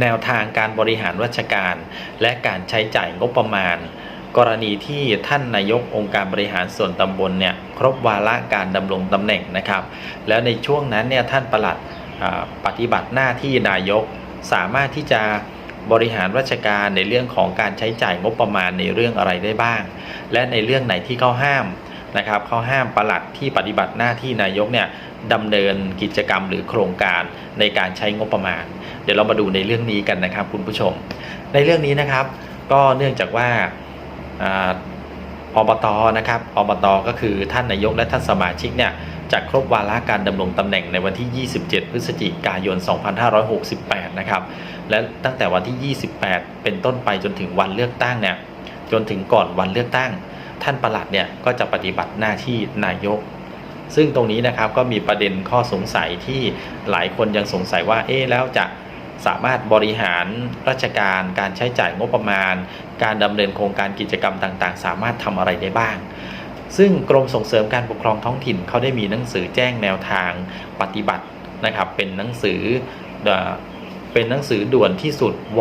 แนวทางการบริหารราชการ และการใช้จ่ายงบประมาณ กรณีที่ท่านนายกองค์การบริหารส่วนตำบลเนี่ยครบวาระการดำรงตำแหน่งนะครับ แล้วในช่วงนั้นเนี่ยท่านประหลัดปฏิบัติหน้าที่นายกสามารถที่จะบริหารราชการในเรื่องของการใช้จ่ายงบประมาณในเรื่องอะไรได้บ้าง และในเรื่องไหนที่เขาห้ามนะครับเขาห้ามประหลัดที่ปฏิบัติหน้าที่นายกเนี่ยดำเนินกิจกรรมหรือโครงการในการใช้งบประมาณ ดี๋ยวเรามาดูในเรื่องนี้กันนะครับ คุณผู้ชม ในเรื่องนี้นะครับ ก็เนื่องจากว่าอบตนะครับอบตก็คือท่านนายกและท่านสมาชิกเนี่ยจะครบวาระการดำรงตำแหน่งในวันที่ 27 พฤศจิกายน 2568 นะครับ และตั้งแต่วันที่ 28 เป็นต้นไปจนถึงวันเลือกตั้งเนี่ย จนถึงก่อนวันเลือกตั้ง ท่านประหลัดเนี่ยก็จะปฏิบัติหน้าที่นายก ซึ่งตรงนี้นะครับก็มีประเด็นข้อสงสัยที่หลายคนยังสงสัยว่า เอ๊แล้วจะ สามารถบริหารราชการการใช้จ่ายงบประมาณ การดำเนินโครงการกิจกรรมต่างๆ สามารถทำอะไรได้บ้าง ซึ่งกรมส่งเสริมการปกครองท้องถิ่นเขาได้มีหนังสือแจ้งแนวทางปฏิบัตินะครับ เป็นหนังสือเอ่อเป็นหนังสือด่วนที่สุดว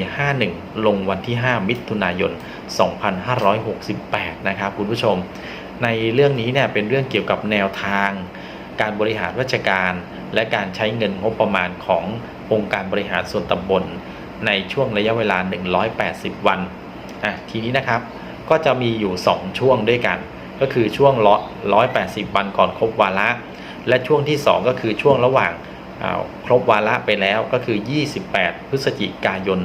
2451 ลงวันที่ 5 มิถุนายน 2568 นะครับคุณผู้ชม ในเรื่องนี้เนี่ยเป็นเรื่องเกี่ยวกับแนวทาง การบริหารราชการ และการใช้เงินงบประมาณขององค์การบริหารส่วนตำบล ในช่วงระยะเวลา 180 วันอะทีนี้นะครับก็จะมีอยู่ 2 ช่วงด้วยกัน ก็คือช่วง180 วันก่อนครบวาระ และช่วงที่ 2 ก็คือช่วงระหว่างาครบวาระไปแล้วก็คือ 28 พฤศจิกายน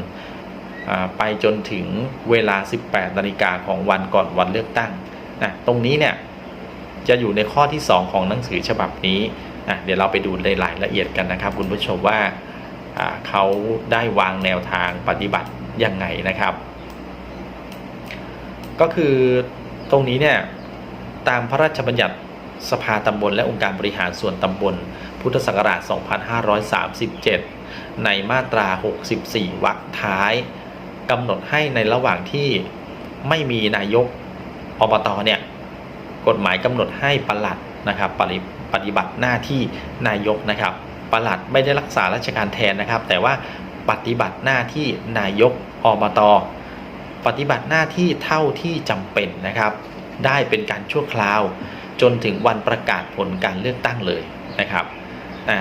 อ่าไปจนถึงเวลา 18 นาฬิกาของวันก่อนวันเลือกตั้งนะตรงนี้เนี่ย จะอยู่ในข้อที่ 2 ของหนังสือฉบับนี้นะเดี๋ยวเราไปดูในรายละเอียดกันนะครับ คุณผู้ชมว่าเขาได้วางแนวทางปฏิบัติยังไงนะครับ ก็คือตรงนี้เนี่ยตามพระราชบัญญัติสภาตำบลและองค์การบริหารส่วนตำบล พุทธศักราช 2537 ในมาตรา 64 วรรคท้ายกำหนดให้ในระหว่างที่ไม่มีนายกอบตเนี่ย กฎหมายกำหนดให้ปลัดนะครับปฏิปฏิบัติหน้าที่นายกนะครับปลัดไม่ได้รักษาราชการแทนนะครับ แต่ว่าปฏิบัติหน้าที่นายกอบตปฏิบัติหน้าที่เท่าที่จำเป็นนะครับ ได้เป็นการชั่วคราว จนถึงวันประกาศผลการเลือกตั้งเลยนะครับอ่า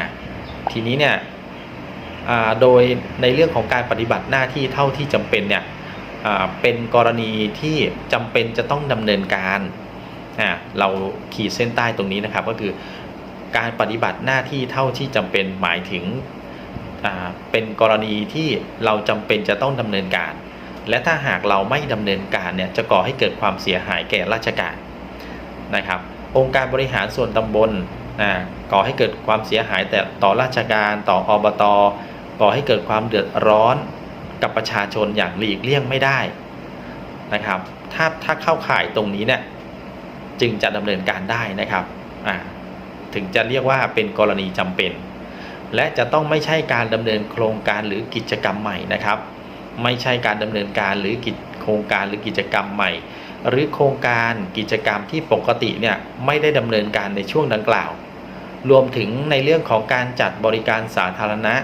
ทีนี้เนี่ยโดยในเรื่องของการปฏิบัติหน้าที่เท่าที่จำเป็นเนี่ยเป็นกรณีที่จำเป็นจะต้องดำเนินการ อ่าเราขีดเส้นใต้ตรงนี้นะครับ ก็คือการปฏิบัติหน้าที่เท่าที่จำเป็นหมายถึงเป็นกรณีที่เราจำเป็นจะต้องดำเนินการ และถ้าหากเราไม่ดำเนินการเนี่ยจะก่อให้เกิดความเสียหายแก่ราชการนะครับ องค์การบริหารส่วนตำบลก่อให้เกิดความเสียหายแต่ต่อราชการต่ออบตก่อให้เกิดความเดือดร้อนกับประชาชนอย่างหลีกเลี่ยงไม่ได้นะครับ ถ้าถ้าเข้าข่ายตรงนี้เนี่ย จึงจะดำเนินการได้นะครับถึงจะเรียกว่าเป็นกรณีจำเป็น และจะต้องไม่ใช่การดำเนินโครงการหรือกิจกรรมใหม่นะครับ ไม่ใช่การดำเนินการหรือกิจโครงการหรือกิจกรรมใหม่ หรือโครงการกิจกรรมที่ปกติเนี่ยไม่ได้ดำเนินการในช่วงดังกล่าว รวมถึงในเรื่องของการจัดบริการสาธารณะ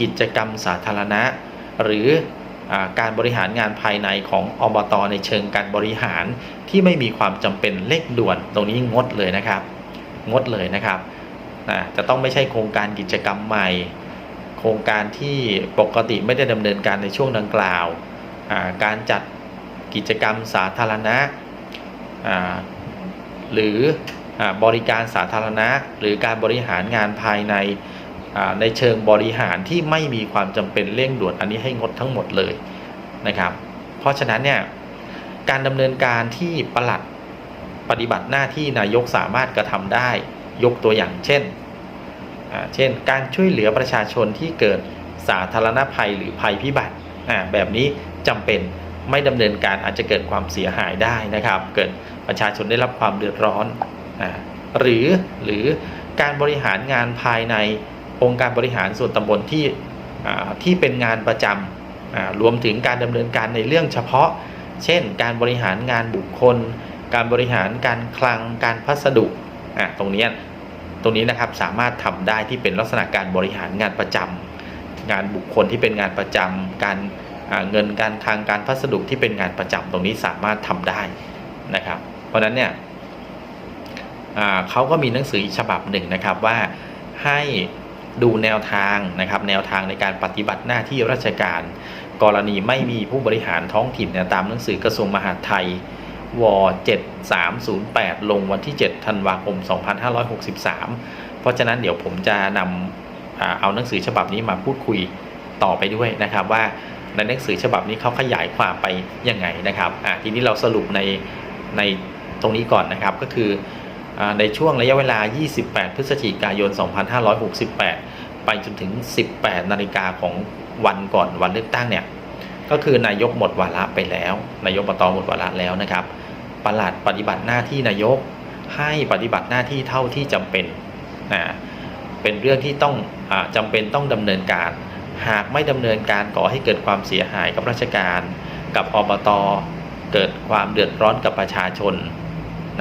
กิจกรรมสาธารณะ หรือ การบริหารงานภายในของอบตในเชิงการบริหารที่ไม่มีความจำเป็นเร่งด่วน ตรงนี้งดเลยนะครับ งดเลยนะครับอ่าจะต้องไม่ใช่โครงการกิจกรรมใหม่ โครงการที่ปกติไม่ได้ดำเนินการในช่วงดังกล่าว การจัดกิจกรรมสาธารณะ หรืออบริการสาธารณะ หรือการบริหารงานภายใน ในเชิงบริหารที่ไม่มีความจำเป็นเร่งด่วนอันนี้ให้งดทั้งหมดเลยนะครับ เพราะฉะนั้นเนี่ยการดำเนินการที่ประหลัดปฏิบัติหน้าที่นายกสามารถกระทำได้ยกตัวอย่างเช่น เช่น การช่วยเหลือประชาชนที่เกิดสาธารณภัยหรือภัยพิบัติแบบนี้จำเป็นไม่ดำเนินการอาจจะเกิดความเสียหายได้นะครับ เกิดประชาชนได้รับความเดือดร้อนอหรือหรือการบริหารงานภายใน องค์การบริหารส่วนตำบลที่ที่เป็นงานประจำรวมถึงการดำเนินการในเรื่องเฉพาะ เช่น การบริหารงานบุคคล การบริหารการคลังการพัสดุตรงนี้ตรงนี้นะครับสามารถทำได้ที่เป็นลักษณะการบริหารงานประจำงานบุคคลที่เป็นงานประจำการเงินการคลังการพัสดุที่เป็นงานประจำตรงนี้สามารถทำได้นะครับ เพราะฉะนั้นเนี่ยเขาก็มีหนังสือฉบับหนึ่งนะครับว่าให้ ดูแนวทางนะครับแนวทางในการปฏิบัติหน้าที่ราชการ กรณีไม่มีผู้บริหารท้องถิ่นเนี่ยตามหนังสือกระทรวงมหาดไทยว7308 ลงวันที่ 7 ธันวาคม 2563 เพราะฉะนั้นเดี๋ยวผมจะนำเอาหนังสือฉบับนี้มาพูดคุยต่อไปด้วยนะครับว่าในหนังสือฉบับนี้เขาขยายความไปยังไงนะครับทีนี้เราสรุปในในตรงนี้ก่อนนะครับก็คือ ในช่วงระยะเวลา 28 พฤศจิกายน 2568 ไปจนถึง 18 นาฬิกาของวันก่อนวันเลือกตั้งเนี่ย ก็คือนายกหมดวาระไปแล้ว นายกอบตหมดวาระแล้วนะครับ ประหลัดปฏิบัติหน้าที่นายกให้ปฏิบัติหน้าที่เท่าที่จำเป็นนะเป็นเรื่องที่ต้องอาจำเป็นต้องดำเนินการ หากไม่ดำเนินการก่อให้เกิดความเสียหายกับราชการ กับอบต เกิดความเดือดร้อนกับประชาชน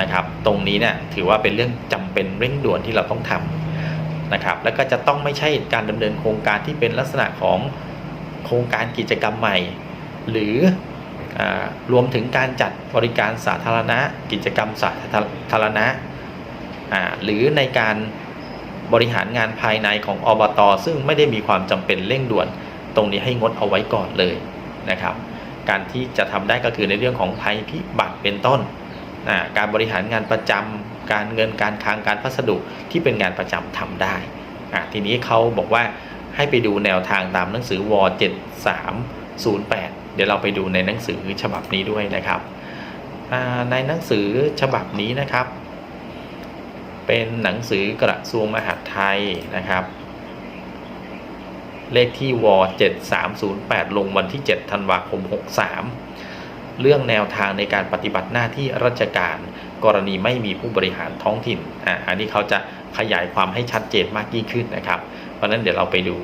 นะครับ ตรงนี้เนี่ย ถือว่าเป็นเรื่องจำเป็นเร่งด่วนที่เราต้องทำนะครับ แล้วก็จะต้องไม่ใช่การดำเนินโครงการที่เป็นลักษณะของโครงการกิจกรรมใหม่ หรืออรวมถึงการจัดบริการสาธารณะ กิจกรรมสาธารณะ หรือในการบริหารงานภายในของอบต ซึ่งไม่ได้มีความจำเป็นเร่งด่วน ตรงนี้ให้งดเอาไว้ก่อนเลยนะครับ การที่จะทำได้ก็คือในเรื่องของภัยพิบัติเป็นต้น การบริหารงานประจำการเงินการคลังการพัสดุที่เป็นงานประจำทำได้ ทีนี้เขาบอกว่าให้ไปดูแนวทางตามหนังสือว7308 เดี๋ยวเราไปดูในหนังสือฉบับนี้ด้วยนะครับในหนังสือฉบับนี้นะครับ เป็นหนังสือกระทรวงมหาดไทยนะครับ เลขที่ว7308 ลงวันที่ 7 ธันวาคม 63 เรื่องแนวทางในการปฏิบัติหน้าที่ราชการ กรณีไม่มีผู้บริหารท้องถิ่นอ่าอันนี้เขาจะขยายความให้ชัดเจนมากยิ่งขึ้นนะครับ เพราะฉะนั้นเดี๋ยวเราไปดู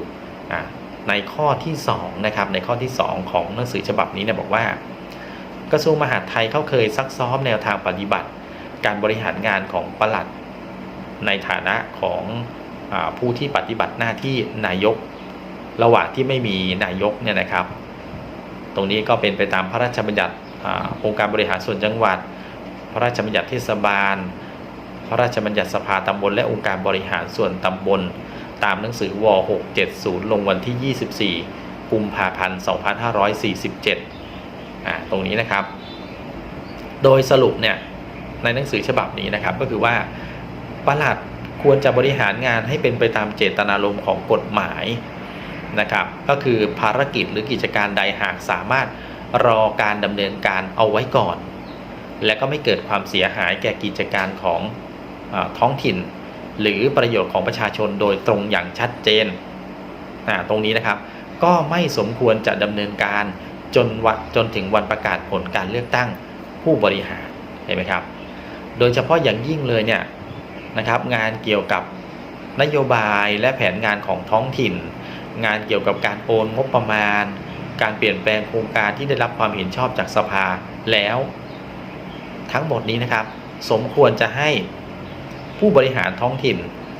อ่าในข้อที่2นะครับในข้อที่ 2 ของหนังสือฉบับนี้เนี่ยบอกว่า กระทรวงมหาดไทยเขาเคยซักซ้อมแนวทางปฏิบัติ การบริหารงานของปลัด ในฐานะของอผู้ที่ปฏิบัติหน้าที่นายกระหว่างที่ไม่มีนายกเนี่ยนะครับ ตรงนี้ก็เป็นไปตามพระราชบัญญัติ องค์การบริหารส่วนจังหวัด พระราชบัญญัติเทศบาล พระราชบัญญัติสภาตำบล และองค์การบริหารส่วนตำบล ตามหนังสือว670 ลงวันที่ 24 กุมภาพันธ์ 2547อ่าตรงนี้นะครับ โดยสรุปเนี่ยในหนังสือฉบับนี้นะครับก็คือว่าประหลัดควรจะบริหารงานให้เป็นไปตามเจตนารมณ์ของกฎหมายนะครับ ก็คือภารกิจหรือกิจการใดหากสามารถ รอการดำเนินการเอาไว้ก่อน และก็ไม่เกิดความเสียหายแก่กิจการของอท้องถิ่น หรือประโยชน์ของประชาชนโดยตรงอย่างชัดเจนตรงนี้นะครับ ก็ไม่สมควรจะดำเนินการจนวันจนถึงวันประกาศผลการเลือกตั้งผู้บริหารเห็นไหมครับ โดยเฉพาะอย่างยิ่งเลยเนี่ยนะครับ งานเกี่ยวกับนโยบายและแผนงานของท้องถิ่น งานเกี่ยวกับการโอนงบประมาณ การเปลี่ยนแปลงโครงการที่ได้รับความเห็นชอบจากสภาแล้ว ทั้งหมดนี้นะครับ สมควรจะให้ผู้บริหารท้องถิ่น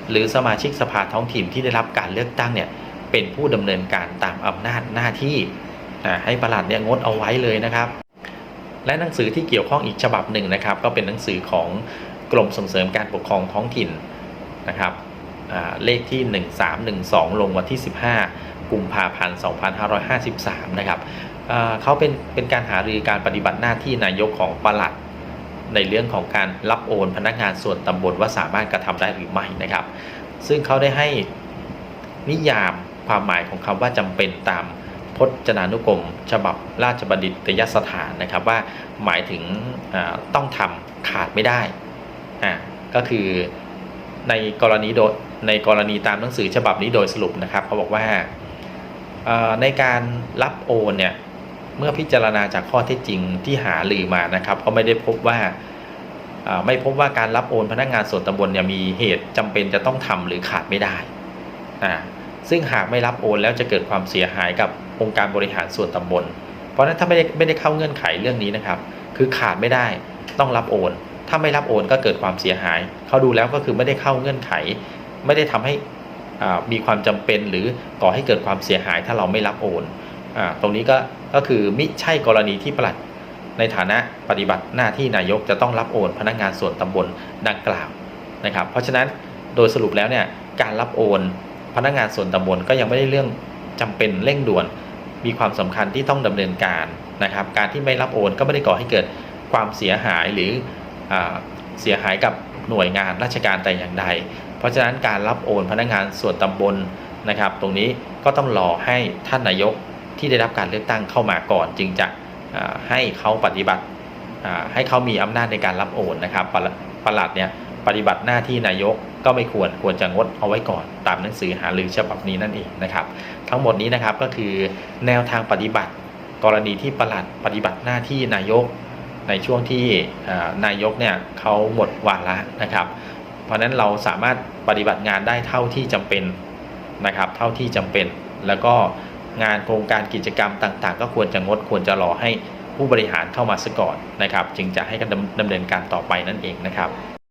หรือสมาชิกสภาท้องถิ่นที่ได้รับการเลือกตั้งเนี่ยเป็นผู้ดำเนินการตามอำนาจหน้าที่ให้ประหลัดเนี่ยงดเอาไว้เลยนะครับ และหนังสือที่เกี่ยวข้องอีกฉบับหนึ่งนะครับ ก็เป็นหนังสือของกรมส่งเสริมการปกครองท้องถิ่นนะครับเลขที่ 1312 ลงวันที่ 15 กุมภาพันธ์ 2553 นะครับอ่าเขาเป็นเป็นการหารือการปฏิบัติหน้าที่นายกของปลัด ในเรื่องของการรับโอนพนักงานส่วนตำบลว่าสามารถกระทำได้หรือไม่นะครับ ซึ่งเขาได้ให้นิยามความหมายของคำว่าจำเป็นตามพจนานุกรม ฉบับราชบัณฑิตยสถานนะครับว่าหมายถึงต้องทำขาดไม่ได้อ่าก็คือในกรณีโดยในกรณีตามหนังสือฉบับนี้โดยสรุปนะครับเขาบอกว่า ในการรับโอนเนี่ยเมื่อพิจารณาจากข้อเท็จจริงที่หาลือมานะครับ ก็ไม่ได้พบว่าไม่พบว่าการรับโอนพนักงานส่วนตำบลเนี่ยมีเหตุจำเป็นจะต้องทำหรือขาดไม่ได้อ่าซึ่งหากไม่รับโอนแล้วจะเกิดความเสียหายกับองค์การบริหารส่วนตำบล เพราะนั้นถ้าไม่ได้ไม่ได้เข้าเงื่อนไขเรื่องนี้นะครับ คือขาดไม่ได้ต้องรับโอน ถ้าไม่รับโอนก็เกิดความเสียหาย เขาดูแล้วก็คือไม่ได้เข้าเงื่อนไข ไม่ได้ทำให้ มีความจำเป็นหรือก่อให้เกิดความเสียหายถ้าเราไม่รับโอนอตรงนี้ก็ก็คือมิใช่กรณีที่ปลัดในฐานะปฏิบัติหน้าที่นายกจะต้องรับโอนพนักงานส่วนตำบลดังกล่าวนะครับ เพราะฉะนั้นโดยสรุปแล้วเนี่ยการรับโอนพนักงานส่วนตำบลก็ยังไม่ได้เรื่องจำเป็นเร่งด่วน มีความสำคัญที่ต้องดำเนินการนะครับ การที่ไม่รับโอนก็ไม่ได้ก่อให้เกิดความเสียหายหรืออเสียหายกับหน่วยงานราชการแต่อย่างใด ราะฉะนั้นการรับโอนพนักงานส่วนตำบลนะครับ ตรงนี้ก็ต้องรอให้ท่านนายกที่ได้รับการเลือกตั้งเข้ามาก่อน จึงจะให้เขาปฏิบัติให้เขามีอำนาจในการรับโอนนะครับปลัดปลัดเนี่ยปฏิบัติหน้าที่นายกก็ไม่ควรควรจะงดเอาไว้ก่อน ตามหนังสือหารือฉบับนี้นั่นเองนะครับ ทั้งหมดนี้นะครับก็คือแนวทางปฏิบัติ กรณีที่ประหลัดปฏิบัติหน้าที่นายกในช่วงที่นายกเนี่ยเขาหมดวาระนะครับ เพราะฉะนั้นเราสามารถ ปฏิบัติงานได้เท่าที่จำเป็นนะครับ เท่าที่จำเป็น แล้วก็งานโครงการกิจกรรมต่างๆ ก็ควรจะงดควรจะรอให้ผู้บริหารเข้ามาซะก่อนนะครับ จึงจะให้กันดำดำเนินการต่อไปนั่นเองนะครับ